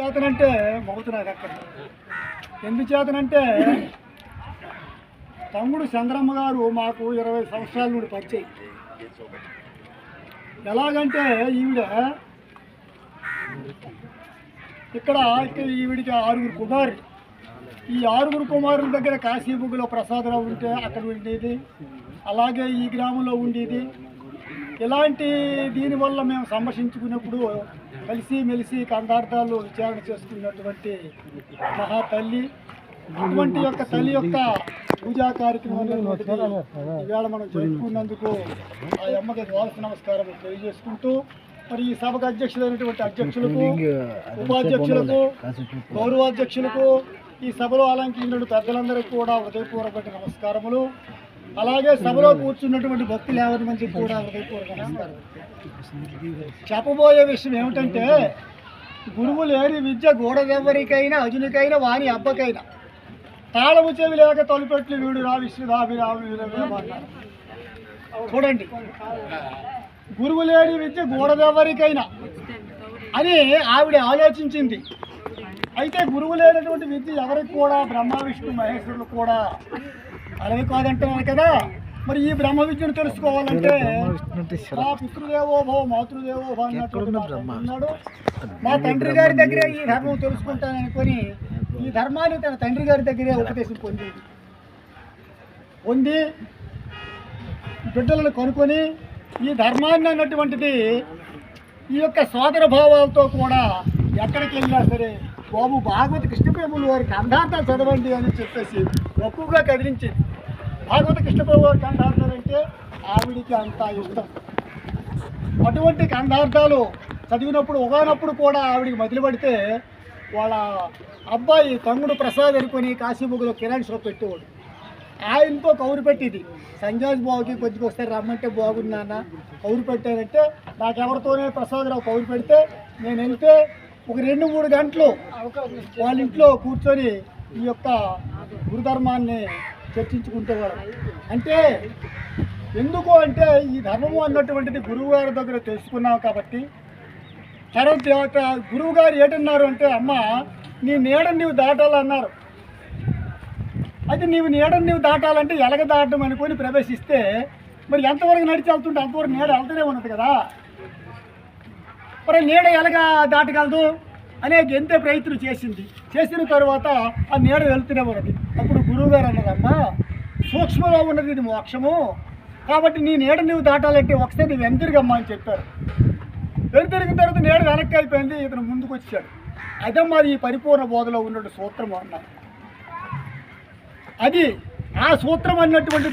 చేతనంటే mouth నాకు అక్కడ ఎందుచేతనంటే తమ్ముడు చంద్రమ్మ గారు మాకు ఇరవై సంవత్సరాల నుండి పరిచయం. ఎలాగంటే ఈవిడ ఇక్కడ ఈవిడికి ఆరుగురు కుమారు ఈ ఆరుగురు కుమారుల దగ్గర కాశీబుగ్గులో ప్రసాదరావు ఉంటే అక్కడ ఉండేది. అలాగే ఈ గ్రామంలో ఉండేది. ఇలాంటి దీనివల్ల మేము సంభాషించుకున్నప్పుడు కలిసి మెలిసి కందార్థాలు విచారణ చేసుకున్నటువంటి మహా తల్లి అటువంటి యొక్క తల్లి యొక్క పూజా కార్యక్రమాలు ఈవేళ మనం జరుపుకున్నందుకు ఆ అమ్మకి ద్వాదశ నమస్కారం తెలియజేసుకుంటూ మరి ఈ సభకు అధ్యక్షులైనటువంటి అధ్యక్షులకు ఉపాధ్యక్షులకు గౌరవాధ్యక్షులకు ఈ సభలో అలంకరించిన పెద్దలందరికీ కూడా హృదయపూర్వక నమస్కారములు. అలాగే సభలో కూర్చున్నటువంటి భక్తులు యాభై మంచి కూడా చెప్పబోయే విషయం ఏమిటంటే గురువు లేని విద్య గూడదెవ్వరికైనా అజునికైనా వాని అబ్బకైనా. తాళము చెవి లేక తలుపెట్లు వీడు రా విశ్వదాభి చూడండి. గురువు లేని విద్య గూడదెవ్వరికైనా అని ఆవిడ ఆలోచించింది. అయితే గురువు లేనటువంటి విద్య ఎవరికి కూడా బ్రహ్మ విష్ణు మహేశ్వరులు కూడా అలాగే కాదంటున్నారు కదా. మరి ఈ బ్రహ్మ విద్యను తెలుసుకోవాలంటే మా పితృదేవో భవ మాతృదేవో భవ మాట ఉన్నాడు. మా తండ్రి గారి దగ్గరే ఈ ధర్మం తెలుసుకుంటాననుకొని ఈ ధర్మాన్ని తన తండ్రి గారి దగ్గరే ఉపదేశం పొందేది. పొంది బిడ్డలను కొనుక్కొని ఈ ధర్మాన్ని అన్నటువంటిది ఈ యొక్క సోదర భావాలతో కూడా ఎక్కడికి వెళ్ళినా సరే బాబు భాగవత కృష్ణప్రేములు వారికి అంధార్థాలు చదవండి అని చెప్పేసి ఎక్కువగా కదిలించింది. భాగవత కృష్ణప్రభు గారు గంధార్థాలంటే ఆవిడికి అంత ఇష్టం. అటువంటి గంధార్థాలు చదివినప్పుడు ఒకనప్పుడు కూడా ఆవిడికి మదిలి పడితే వాళ్ళ అబ్బాయి తమ్ముడు ప్రసాద్ అనుకుని కాశీబుగ్గులో కిరాణ్ షాప్ పెట్టేవాడు. ఆయనతో కౌరు పెట్టేది. సంజాజ్ బాబుకి కొద్దిగా వస్తారు రమ్మంటే బాగుంది నాన్న కౌరు పెట్టానంటే నాకెవరితోనే ప్రసాదరావు కౌరు పెడితే నేను వెళ్తే ఒక రెండు మూడు గంటలు వాళ్ళ ఇంట్లో కూర్చొని ఈ యొక్క గురుధర్మాన్ని చర్చించుకుంటేవాడు అంటే ఎందుకు అంటే ఈ ధర్మము అన్నటువంటిది గురువు గారి దగ్గర తెలుసుకున్నాం కాబట్టి. తర్వాత దేవత గురువు గారు ఏంటన్నారు అంటే అమ్మ నీ నీడని నీవు దాటాలన్నారు. అయితే నీవు నీడని నీవు దాటాలంటే ఎలగ దాటం అనుకొని ప్రవేశిస్తే మరి ఎంతవరకు నడిచి వెళ్తుంటే అంతవరకు నీడ వెళ్తూనే ఉన్నది కదా. మరి నీడ ఎలగ దాటగలదు అనే ఎంతే ప్రయత్నం చేసింది. చేసిన తర్వాత ఆ నీడ వెళ్తూనే ఉన్నది. అప్పుడు గురువు గారు అన్నారమ్మా సూక్ష్మలో ఉన్నది ఇది మోక్షము. కాబట్టి నీ నీడ నువ్వు దాటాలంటే ఒకసారి నువ్వు వెనుతిరిగమ్మా అని చెప్పారు. వెనుతిరిగిన తర్వాత నీడ వెనక్కి అయిపోయింది ఇతను ముందుకు వచ్చాడు. అదమ్మా ఈ పరిపూర్ణ బోధలో ఉన్నటువంటి సూత్రం అన్నారు. అది ఆ సూత్రం అన్నటువంటి